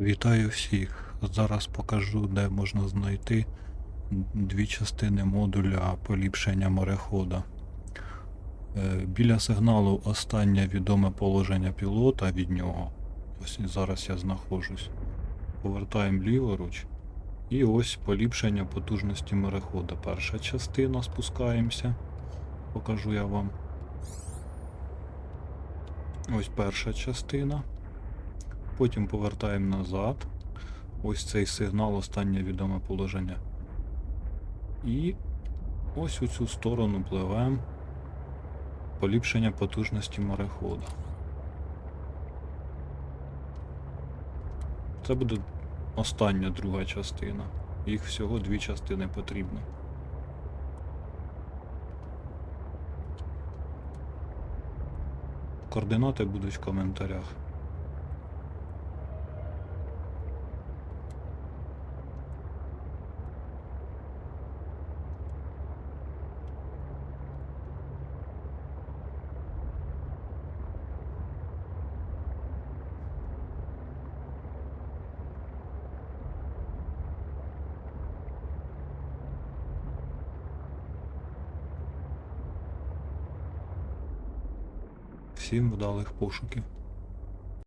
Вітаю всіх! Зараз покажу, де можна знайти дві частини модуля поліпшення морехода. Е, Біля сигналу останнє відоме положення пілота від нього. Ось зараз я знаходжусь. Повертаємо ліворуч. І ось поліпшення потужності морехода. Перша частина спускаємося. Покажу я вам. Ось перша частина. Потім повертаємо назад. Ось цей сигнал, останнє відоме положення. І ось у цю сторону пливемо. Поліпшення потужності морехода. Це буде остання друга частина. Їх всього дві частини потрібно. Координати будуть в коментарях. Всім вдалих пошуків.